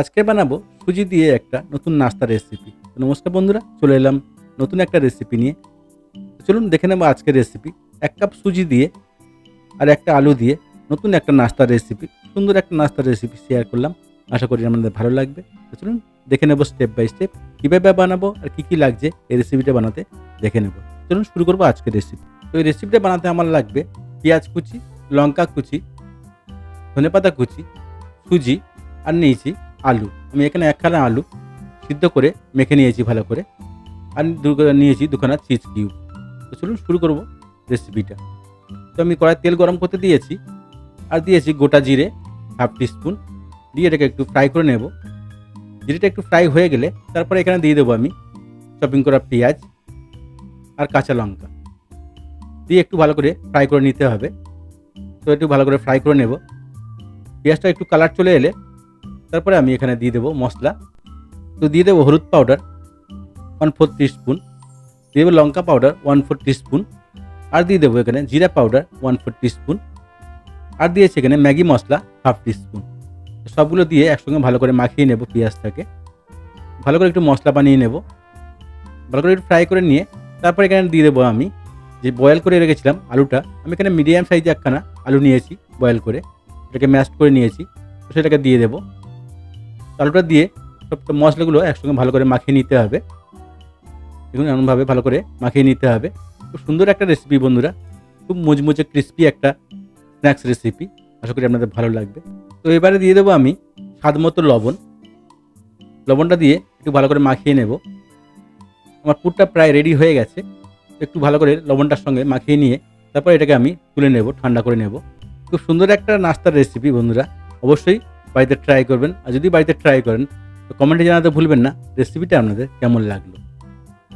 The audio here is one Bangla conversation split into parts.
আজকে বানাবো সুজি দিয়ে একটা নতুন নাস্তার রেসিপি নমস্কার বন্ধুরা, চলে এলাম নতুন একটা রেসিপি নিয়ে। চলুন দেখে নেব আজকের রেসিপি এক কাপ সুজি দিয়ে আর একটা আলু দিয়ে নতুন একটা নাস্তার রেসিপি সুন্দর একটা নাস্তার রেসিপি শেয়ার করলাম। আশা করি আমাদের ভালো লাগবে। চলুন দেখে নেব স্টেপ বাই স্টেপ কীভাবে বানাবো আর কী কী লাগছে এই রেসিপিটা বানাতে। দেখে নেব। চলুন শুরু করব আজকের রেসিপি তো এই রেসিপিটা বানাতে আমার লাগবে পেঁয়াজ কুচি, লঙ্কা কুচি, ধনেপাতা কুচি, সুজি আর নিয়েছি আলু। আমি এখানে একখানা আলু সিদ্ধ করে মেখে নিয়েছি ভালো করে। আর নিয়েছি দুখানা চিজ কিউব। তো চলুন শুরু করব রেসিপিটা তো আমি কড়াই তেল গরম করতে দিয়েছি আর দিয়েছি গোটা জিরে হাফ টিস্পুন দিয়ে এটাকে একটু ফ্রাই করে নেব। জিরেটা একটু ফ্রাই হয়ে গেলে তারপরে এখানে দিয়ে দেবো আমি চপিং করা পেঁয়াজ আর কাঁচা লঙ্কা। দিয়ে একটু ভালো করে ফ্রাই করে নিতে হবে। তো একটু ভালো করে ফ্রাই করে নেব। পেঁয়াজটা একটু কালার চলে এলে তারপরে আমি এখানে দিয়ে দেবো মশলা। তো দিয়ে দেবো হলুদ পাউডার ওয়ান ফোর স্পুন দিয়ে দেবো লঙ্কা পাউডার ওয়ান ফোর স্পুন আর দিয়ে দেবো এখানে জিরা পাউডার ওয়ান ফোর স্পুন আর দিয়েছি এখানে ম্যাগি মশলা হাফ স্পুন সবগুলো দিয়ে একসঙ্গে ভালো করে মাখিয়ে নেব পেঁয়াজটাকে। ভালো করে একটু মশলা বানিয়ে নেব। ভালো করে একটু ফ্রাই করে নিয়ে, তারপর এখানে দিয়ে দেবো আমি যে বয়েল করে রেখেছিলাম আলুটা, আমি এখানে মিডিয়াম সাইজে একখানা আলু নিয়েছি বয়েল করে। এটাকে ম্যাশ করে নিয়েছি সেটাকে দিয়ে দেবো। আলুটা দিয়ে সব মশলাগুলো একসঙ্গে ভালো করে মাখিয়ে নিতে হবে। দেখুন, এমনভাবে ভালো করে মাখিয়ে নিতে হবে। খুব সুন্দর একটা রেসিপি বন্ধুরা। খুব মুচমুচে ক্রিস্পি একটা স্ন্যাক্স রেসিপি আশা করি আপনাদের ভালো লাগবে। তো এবারে দিয়ে দেবো আমি স্বাদ মতো লবণ। লবণটা দিয়ে একটু ভালো করে মাখিয়ে নেব। আমার পুরটা প্রায় রেডি হয়ে গেছে। একটু ভালো করে লবণটার সঙ্গে মাখিয়ে নিয়ে তারপর এটাকে আমি তুলে নেব, ঠান্ডা করে নেব। খুব সুন্দর একটা নাস্তার রেসিপি বন্ধুরা। অবশ্যই বাড়িতে ট্রাই করবেন। আর যদি বাড়িতে ট্রাই করেন, তো কমেন্টে জানাতে ভুলবেন না। রেসিপিটা আপনাদের কেমন লাগল?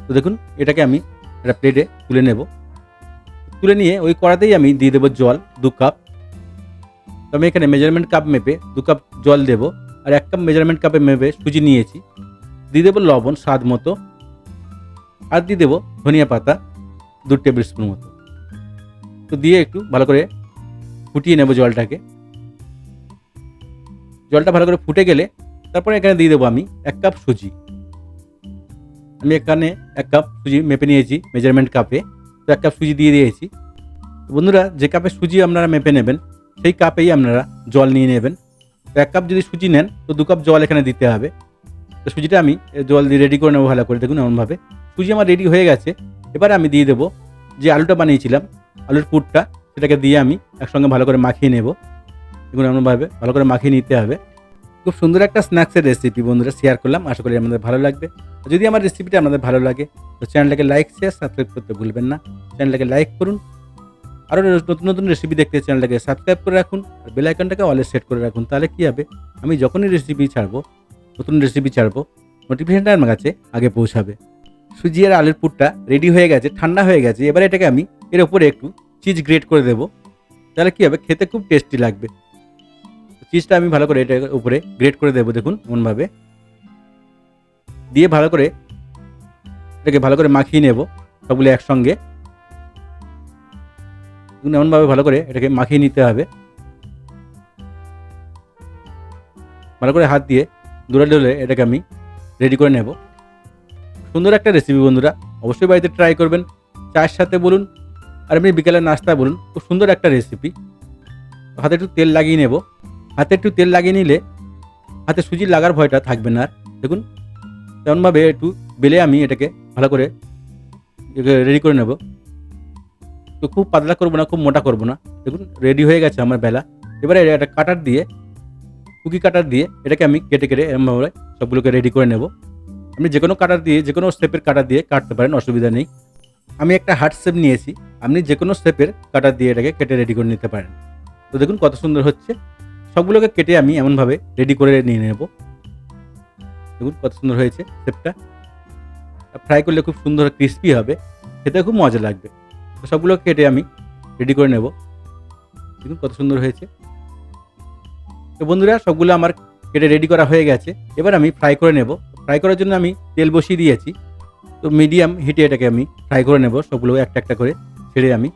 তো দেখুন, এটাকে আমি একটা প্লেটে তুলে নেব। তুলে নিয়ে ওই কড়াতেই আমি দিয়ে দেবো জল, দু কাপ তো আমি এখানে মেজারমেন্ট কাপ মেপে দু কাপ জল দেবো। আর এক কাপ মেজারমেন্ট কাপে মেপে সুজি নিয়েছি। দিয়ে দেবো লবণ, স্বাদ মতো। আর দিয়ে দেবো ধনিয়া পাতা, দু টেবিল স্পুন মতো। তো দিয়ে একটু ভালো করে ফুটিয়ে নেব জলটাকে। জলটা ভালো করে ফুটে গেলে তারপরে এখানে দিয়ে দেবো আমি এক কাপ সুজি। আমি এখানে এক কাপ সুজি মেপে নিয়েছি মেজারমেন্ট কাপে তো এক কাপ সুজি দিয়ে দিয়েছি। বন্ধুরা, যে কাপে সুজি আপনারা মেপে নেবেন, সেই কাপেই আপনারা জল নিয়ে নেবেন। তো এক কাপ যদি সুজি নেন, তো দু কাপ জল এখানে দিতে হবে। তো সুজিটা আমি জল দিয়ে রেডি করে নেব ভালো করে, দেখুন এমনভাবে। সুজি আমার রেডি হয়ে গেছে। এবারে আমি দিয়ে দেবো যে আলুটা বানিয়েছিলাম, আলুর পুরটা, সেটাকে দিয়ে আমি একসঙ্গে ভালো করে মাখিয়ে নেব। দেখুন এমনভাবে ভালো করে মাখিয়ে নিতে হবে। খুব সুন্দর একটা স্ন্যাক্সের রেসিপি বন্ধুরা শেয়ার করলাম। আশা করি আমাদের ভালো লাগবে। যদি আমার রেসিপিটা আপনাদের ভালো লাগে, তো চ্যানেলটাকে লাইক শেয়ার সাবস্ক্রাইব করতে ভুলবেন না। চ্যানেলটাকে লাইক করুন। আরও নতুন নতুন রেসিপি দেখতে চ্যানেলটাকে সাবস্ক্রাইব করে রাখুন। আর বেল আইকনটাকে সেট করে রাখুন। তাহলে কী হবে? আমি যখনই রেসিপি ছাড়বো, নতুন রেসিপি ছাড়বো নোটিফিকেশনটা আমার কাছে আগে পৌঁছাবে। সুজি আর আলুর পুরটা রেডি হয়ে গেছে, ঠান্ডা হয়ে গেছে। এবারে এটাকে আমি এর উপরে একটু চিজ গ্রেট করে দেবো। তাহলে কী হবে? খেতে খুব টেস্টি লাগবে। চিজটা আমি ভালো করে এটার উপরে গ্রেট করে দেবো, দেখুন, এমনভাবে। দিয়ে ভালো করে এটাকে ভালো করে মাখিয়ে নেব, সবগুলো একসঙ্গে। এমনভাবে ভালো করে এটাকে মাখিয়ে নিতে হবে। ভালো করে হাত দিয়ে দূরে দূরে এটাকে আমি রেডি করে নেব। সুন্দর একটা রেসিপি বন্ধুরা। অবশ্যই বাড়িতে ট্রাই করবেন। চায়ের সাথে বলুন, আর এমনি বিকেলের নাস্তা বলুন, খুব সুন্দর একটা রেসিপি হাতে একটু তেল লাগিয়ে নেব। হাতে একটু তেল লাগিয়ে নিলে হাতে সুজি লাগার ভয়টা থাকবে না দেখুন, তেমনভাবে একটু বেলে আমি এটাকে ভালো করে রেডি করে নেব। তো খুব পাতলা করব না, খুব মোটা করব না। দেখুন রেডি হয়ে গেছে আমার বেলা। এবারে একটা কাটার দিয়ে কুকি কাটার দিয়ে এটাকে আমি কেটে কেটে এরমভাবে সবগুলোকে রেডি করে নেব। আপনি যে কোনো কাটার দিয়ে, যে কোনো স্টেপের কাটার দিয়ে কাটতে পারেন, অসুবিধা নেই। আমি একটা হার্ট শেপ নিয়েছি। আপনি যে কোনো স্টেপের কাটার দিয়ে এটাকে কেটে রেডি করে নিতে পারেন। তো দেখুন কত সুন্দর হচ্ছে। সবগুলোকে কেটে আমি এমনভাবে রেডি করে নিয়ে নেব। দেখুন কত সুন্দর হয়েছে শেপটা ফ্রাই করলে খুব সুন্দর ক্রিস্পি হবে, খেতে খুব মজা লাগবে। সবগুলো কেটে আমি রেডি করে নেব। দেখুন কত সুন্দর হয়েছে। তো বন্ধুরা, সবগুলো আমার কেটে রেডি করা হয়ে গেছে। এবার আমি ফ্রাই করে নেব। ফ্রাই করার জন্য আমি তেল বসিয়ে দিয়েছি। তো মিডিয়াম হিটে এটাকে আমি ফ্রাই করে নেব। সবগুলো একটা একটা করে ছেড়ে আমি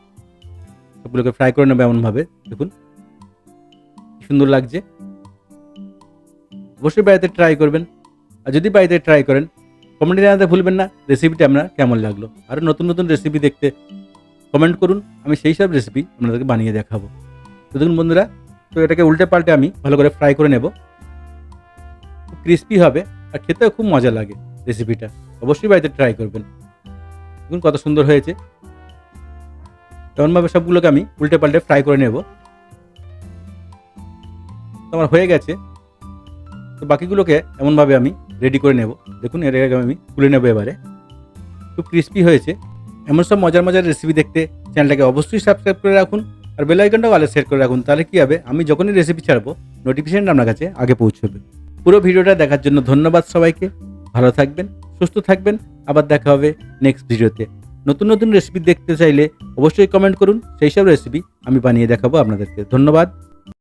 সবগুলোকে ফ্রাই করে নেব এমনভাবে। দেখুন সুন্দর লাগছে। অবশ্যই বাড়িতে ট্রাই করবেন। আর যদি বাড়িতে ট্রাই করেন কমেন্টে জানাতে ভুলবেন না। রেসিপিটা আপনার কেমন লাগল? আরও নতুন নতুন রেসিপি দেখতে কমেন্ট করুন। আমি সেই সব রেসিপি আপনাদেরকে বানিয়ে দেখাবো। তো দেখুন বন্ধুরা, তো এটাকে উল্টে পাল্টে আমি ভালো করে ফ্রাই করে নেব। ক্রিস্পি হবে আর খেতেও খুব মজা লাগে রেসিপিটা অবশ্যই বাড়িতে ট্রাই করবেন। দেখুন কত সুন্দর হয়েছে। তেমনভাবে সবগুলোকে আমি উল্টে পাল্টে ফ্রাই করে নেব। আমার হয়ে গেছে। তো বাকিগুলোকে এমনভাবে আমি রেডি করে নেব। দেখুন, এর আগে আমি তুলে নেব এবারে। খুব ক্রিস্পি হয়েছে। এমন সব মজার মজার রেসিপি দেখতে চ্যানেলটাকে অবশ্যই সাবস্ক্রাইব করে রাখুন আর বেল আইকনটাও আলে সেট করে রাখুন। তাহলে কী হবে? আমি যখনই রেসিপি ছাড়বো নোটিফিকেশনটা আপনার কাছে আগে পৌঁছবে। পুরো ভিডিওটা দেখার জন্য ধন্যবাদ সবাইকে। ভালো থাকবেন, সুস্থ থাকবেন। আবার দেখা হবে নেক্সট ভিডিওতে। নতুন নতুন রেসিপি দেখতে চাইলে অবশ্যই কমেন্ট করুন। সেই সব রেসিপি আমি বানিয়ে দেখাবো আপনাদেরকে। ধন্যবাদ।